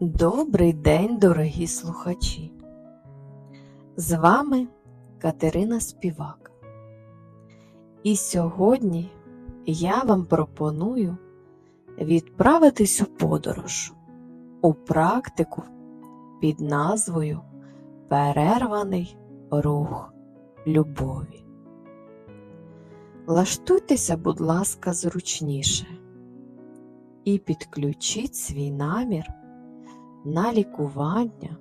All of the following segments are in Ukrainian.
Добрий день, дорогі слухачі! З вами Катерина Співак. І сьогодні я вам пропоную відправитись у подорож у практику під назвою Перерваний рух любові. Лаштуйтеся, будь ласка, зручніше і підключіть свій намір на лікування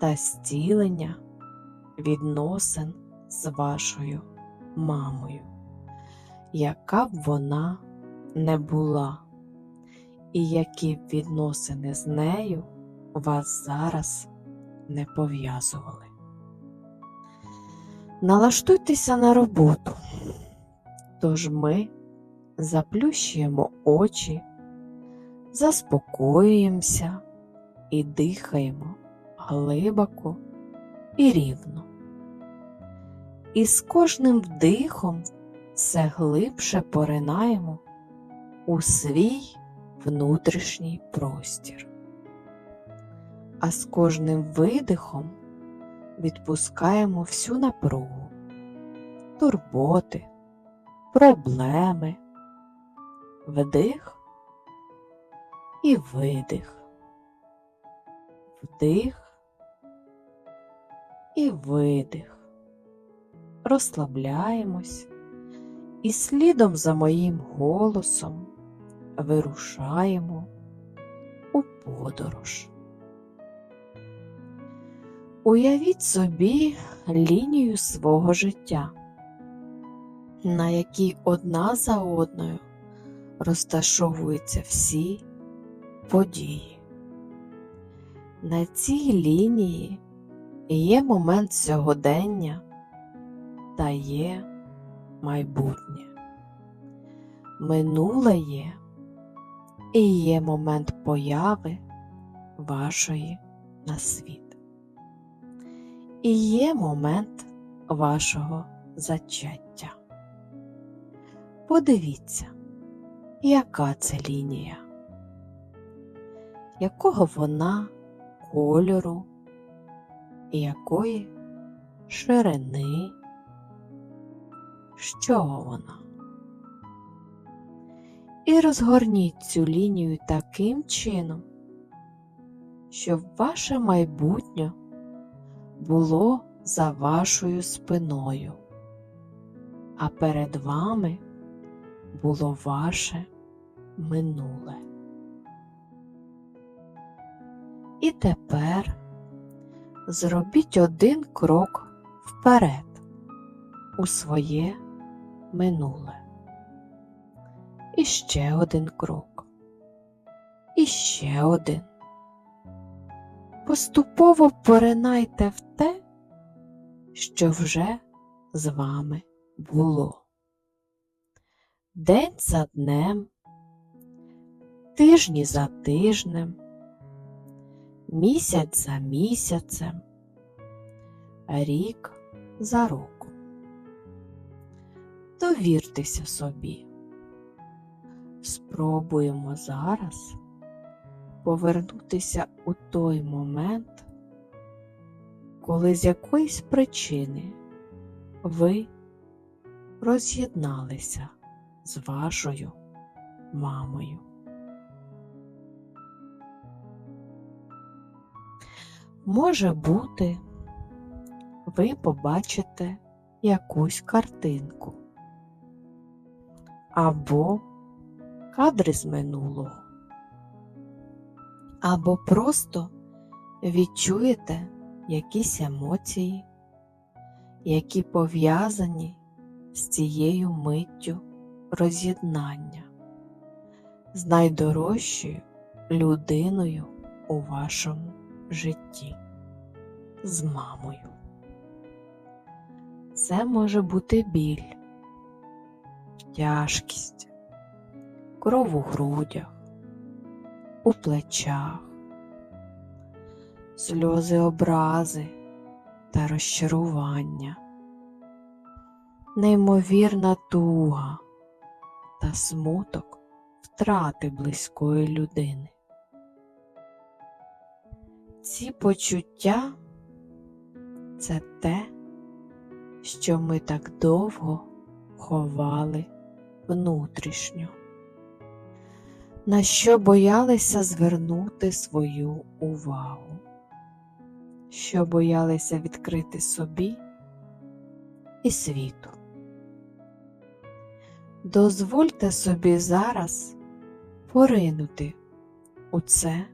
та зцілення відносин з вашою мамою, яка б вона не була, і які б відносини з нею вас зараз не пов'язували. Налаштуйтеся на роботу, тож ми заплющуємо очі, заспокоюємося і дихаємо глибоко і рівно. І з кожним вдихом все глибше поринаємо у свій внутрішній простір. А з кожним видихом відпускаємо всю напругу, турботи, проблеми, вдих і видих вдих і видих. Розслабляємось і слідом за моїм голосом вирушаємо у подорож. Уявіть собі лінію свого життя, на якій одна за одною розташовуються всі події. На цій лінії є момент сьогодення та є майбутнє. Минуле є і є момент появи вашої на світ. І є момент вашого зачаття. Подивіться, яка це лінія, якого вона кольору якої ширини, чого вона. І розгорніть цю лінію таким чином, щоб ваше майбутнє було за вашою спиною, а перед вами було ваше минуле. І тепер зробіть один крок вперед у своє минуле. І ще один крок. І ще один. Поступово поринайте в те, що вже з вами було. День за днем, тижні за тижнем місяць за місяцем, рік за роком. Довіртеся собі. Спробуємо зараз повернутися у той момент, коли з якоїсь причини ви роз'єдналися з вашою мамою. Може бути, ви побачите якусь картинку. Або кадри з минулого, або просто відчуєте якісь емоції, які пов'язані з цією миттю роз'єднання, з найдорожчою людиною у вашому житті з мамою. Це може бути біль, тяжкість, кров у грудях, у плечах, сльози образи та розчарування, неймовірна туга та смуток втрати близької людини. Ці почуття це те, що ми так довго ховали внутрішньо, на що боялися звернути свою увагу, що боялися відкрити собі і світу. Дозвольте собі зараз поринути у це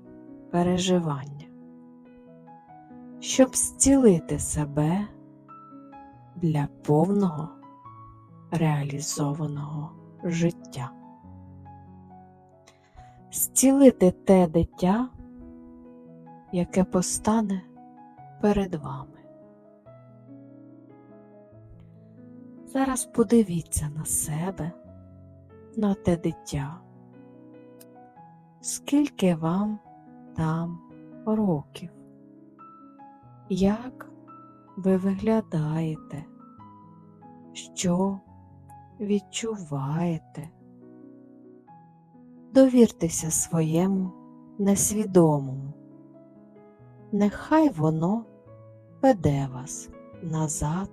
переживання, щоб зцілити себе для повного реалізованого життя. Зцілити те дитя, яке постане перед вами. Зараз подивіться на себе, на те дитя. Скільки вам там років? Як ви виглядаєте? Що відчуваєте? Довіртеся своєму несвідомому. Нехай воно веде вас назад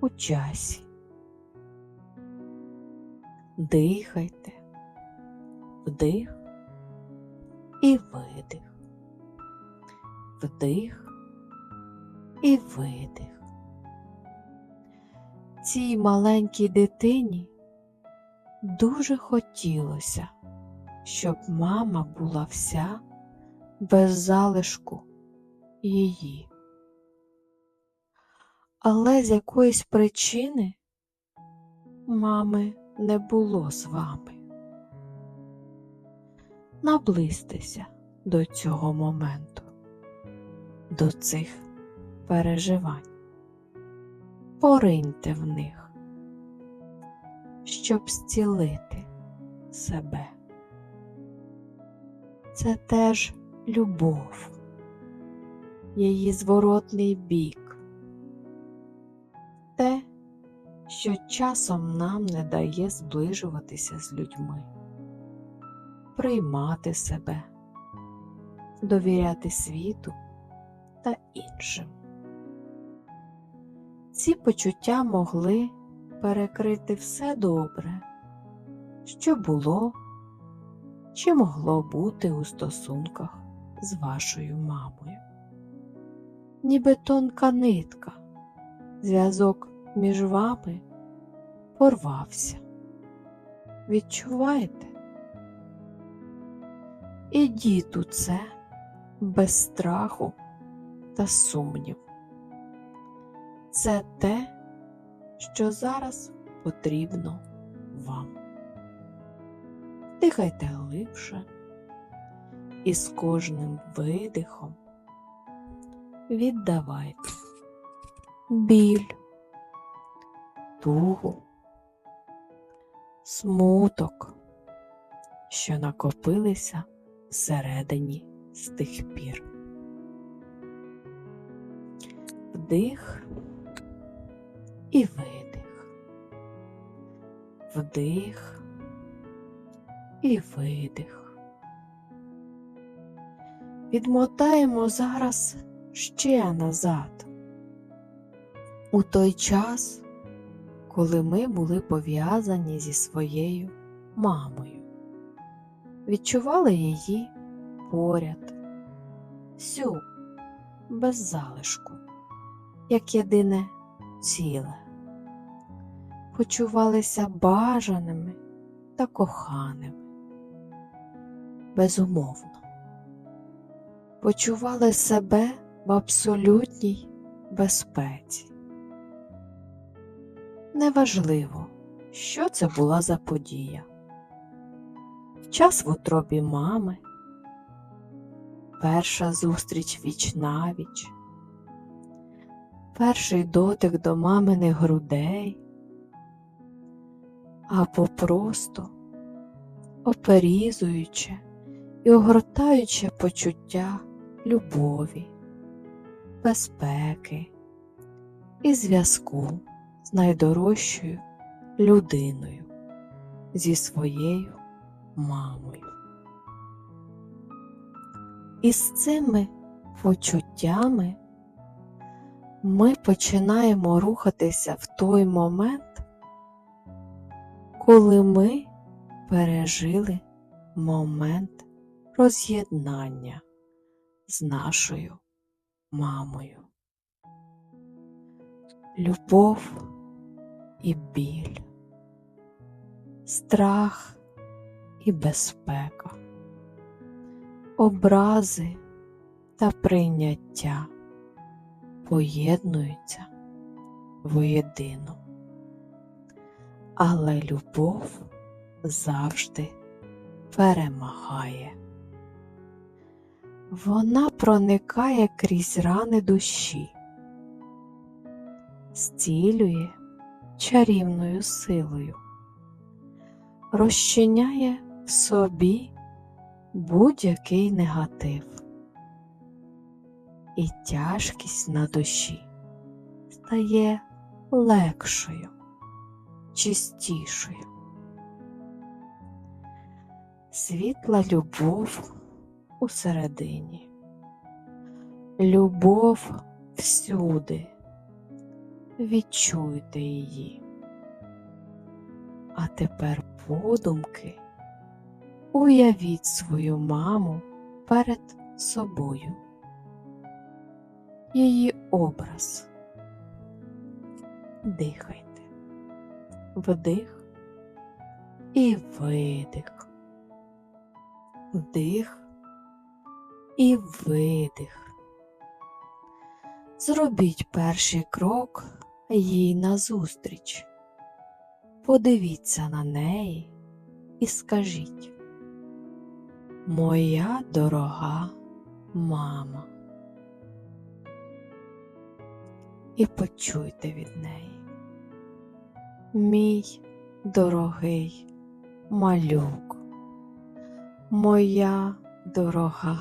у часі. Дихайте, вдих і видих, вдих і видих. Цій маленькій дитині дуже хотілося, щоб мама була вся без залишку її. Але з якоїсь причини мами не було з вами. Наблизьтеся до цього моменту, до цих переживань, пориньте в них, щоб зцілити себе. Це теж любов, її зворотний бік, те, що часом нам не дає зближуватися з людьми, приймати себе, довіряти світу та іншим. Ці почуття могли перекрити все добре, що було чи могло бути у стосунках з вашою мамою. Ніби тонка нитка, зв'язок між вами порвався. Відчуваєте? Ідіть у це без страху та сумнів. Це те, що зараз потрібно вам. Дихайте глибше і з кожним видихом віддавайте біль, тугу, смуток, що накопилися всередині з тих пір. Вдих і видих, вдих і видих. Відмотаємо зараз ще назад, у той час, коли ми були пов'язані зі своєю мамою, відчували її поряд, всю без залишку, як єдине ціле, почувалися бажаними та коханими, безумовно, почували себе в абсолютній безпеці. Неважливо, що це була за подія. Час в утробі мами, перша зустріч віч навіч, перший дотик до маминих грудей, або просто оперізуюче і огортаюче почуття любові, безпеки і зв'язку з найдорожчою людиною, зі своєю мамою. І з цими почуттями ми починаємо рухатися в той момент, коли ми пережили момент роз'єднання з нашою мамою. Любов і біль, страх і безпека, образи та прийняття поєднуються воєдино. Але любов завжди перемагає. Вона проникає крізь рани душі, зцілює чарівною силою, розчиняє в собі будь-який негатив, і тяжкість на душі стає легшою, чистішою. Світла любов усередині, любов всюди, відчуйте її. А тепер подумки уявіть свою маму перед собою, її образ. Дихайте, вдих і видих, вдих і видих. Зробіть перший крок їй назустріч. Подивіться на неї і скажіть, Моя дорога мама. І почуйте від неї. Мій дорогий малюк, моя дорога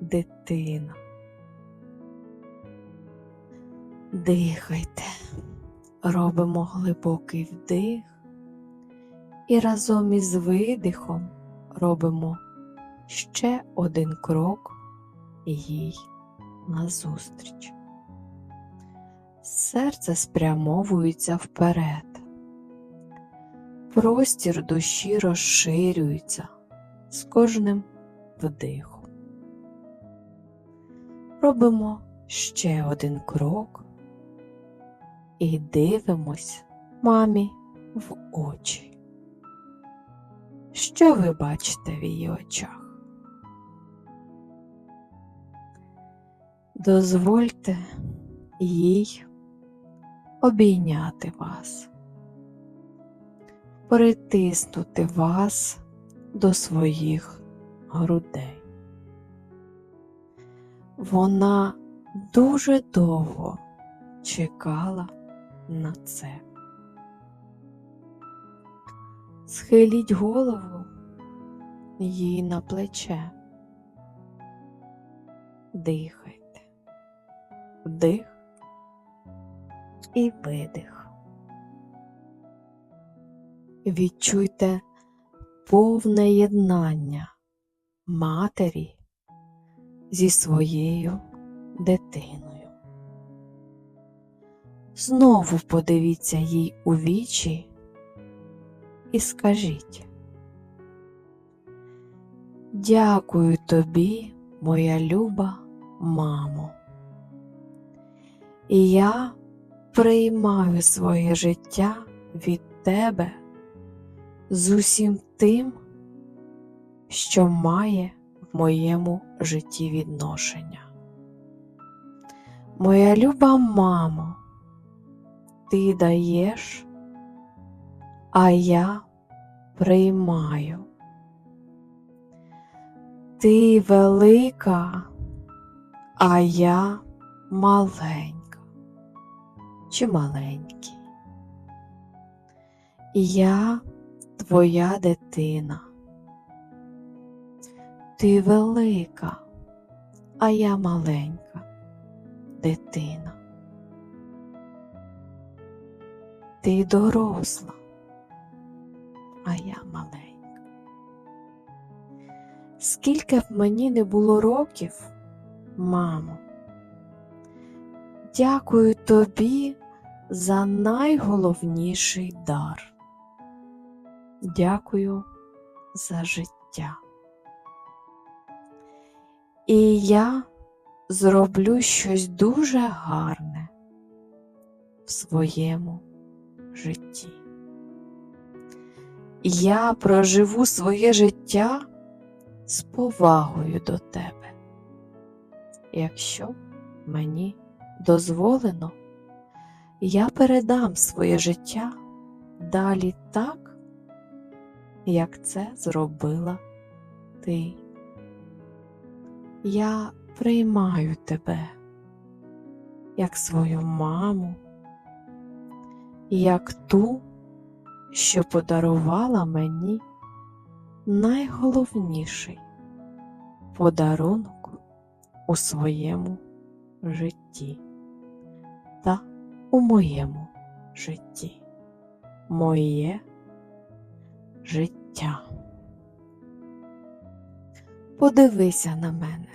дитина. Дихайте, робимо глибокий вдих і разом із видихом робимо ще один крок їй назустріч. Серце спрямовується вперед, простір душі розширюється з кожним вдихом. Робимо ще один крок і дивимось мамі в очі. Що ви бачите в її очах? Дозвольте їй обійняти вас, притиснути вас до своїх грудей. Вона дуже довго чекала на це. Схиліть голову їй на плече. Дихайте. Вдих і видих. Відчуйте повне єднання матері зі своєю дитиною. Знову подивіться їй у вічі і скажіть Дякую тобі, моя люба мамо. І я приймаю своє життя від тебе з усім тим, що має в моєму житті відношення. Моя люба мамо, ти даєш, а я приймаю. Ти велика, а я маленька чи маленький. Я твоя дитина. Ти велика, а я маленька дитина. Ти доросла, а я маленька. Скільки б мені не було років, мамо. Дякую тобі за найголовніший дар. Дякую за життя. І я зроблю щось дуже гарне в своєму житті. Я проживу своє життя з повагою до тебе. Якщо мені дозволено, я передам своє життя далі так, як це зробила ти. Я приймаю тебе як свою маму, як ту, що подарувала мені найголовніший подарунок у своєму житті та у моєму житті. Моє життя. Подивися на мене,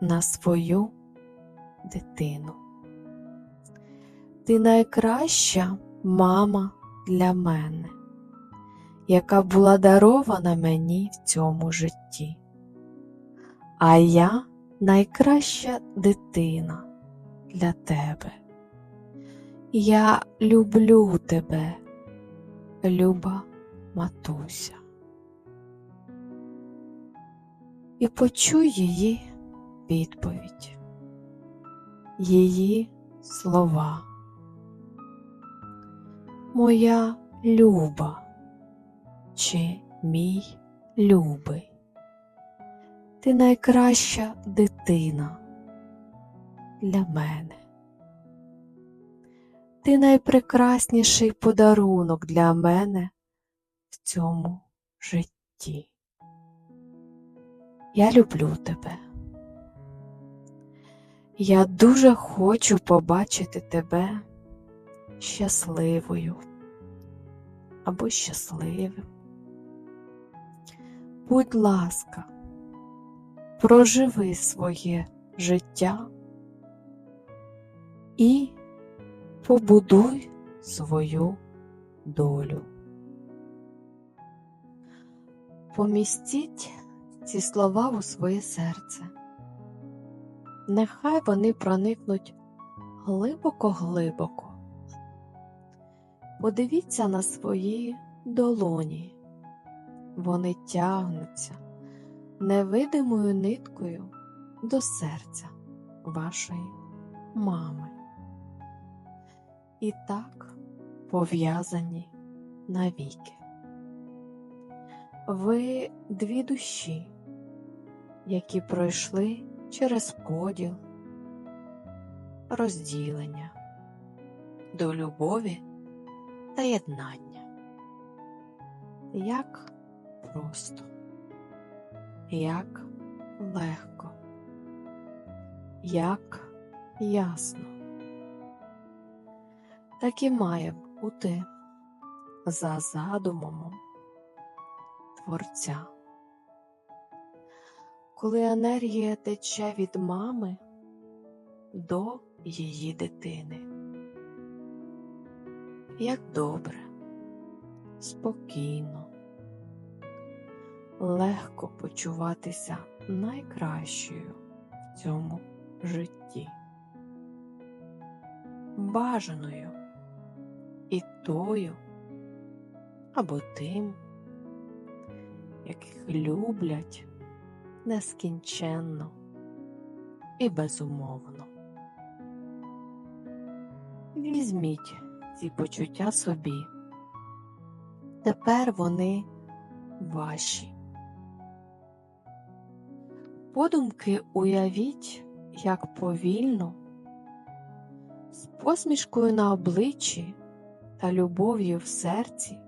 на свою дитину. Ти найкраща мама для мене, яка була дарована мені в цьому житті. А я найкраща дитина для тебе. Я люблю тебе, люба матуся. І почуй її відповідь, її слова. Моя люба чи мій любий, ти найкраща дитина для мене. Ти найпрекрасніший подарунок для мене в цьому житті. Я люблю тебе. Я дуже хочу побачити тебе щасливою або щасливим. Будь ласка, проживи своє життя і побудуй свою долю. Помістіть ці слова у своє серце. Нехай вони проникнуть глибоко-глибоко. Подивіться на свої долоні. Вони тягнуться невидимою ниткою до серця вашої мами. І так пов'язані навіки. Ви дві душі, які пройшли через поділ, розділення до любові та єднання. Як просто, як легко, як ясно. Так і має бути за задумом Творця. Коли енергія тече від мами до її дитини. Як добре, спокійно, легко почуватися найкращою в цьому житті, бажаною тою або тим, яких люблять нескінченно і безумовно. Візьміть ці почуття собі. Тепер вони ваші. Подумки уявіть, як повільно, з посмішкою на обличчі та любов'ю в серці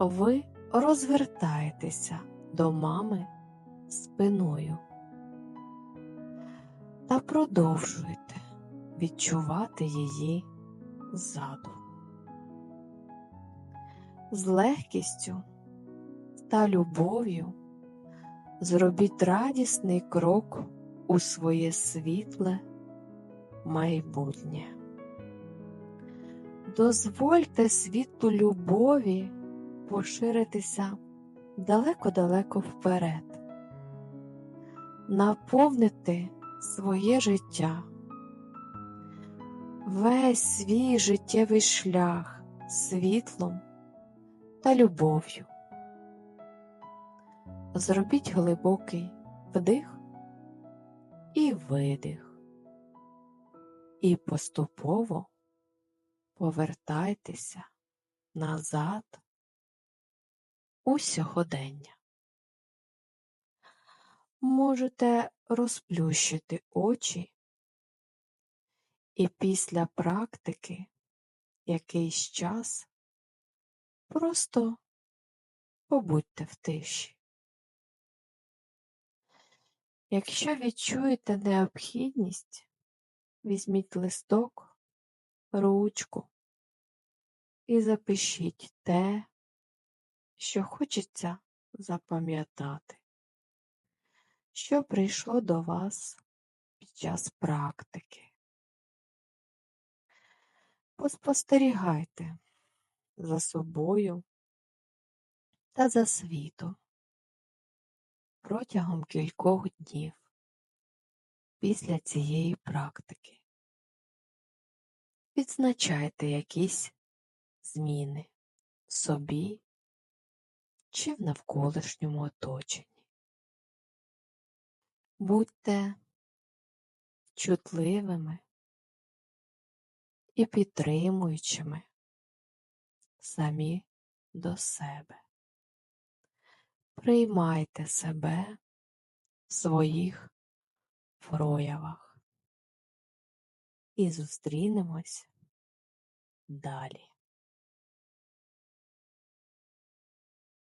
ви розвертаєтеся до мами спиною та продовжуєте відчувати її ззаду. З легкістю та любов'ю зробіть радісний крок у своє світле майбутнє. Дозвольте світу любові поширитися далеко-далеко вперед, наповнити своє життя, весь свій життєвий шлях світлом та любов'ю. Зробіть глибокий вдих і видих, і поступово повертайтеся назад у сьогодення. Можете розплющити очі і після практики якийсь час просто побудьте в тиші. Якщо відчуєте необхідність, візьміть листок, ручку і запишіть те, що хочеться запам'ятати, що прийшло до вас під час практики. Поспостерігайте за собою та за світом протягом кількох днів після цієї практики. Відзначайте якісь зміни в собі чи в навколишньому оточенні. Будьте чутливими і підтримуючими самі до себе. Приймайте себе в своїх проявах і зустрінемось далі.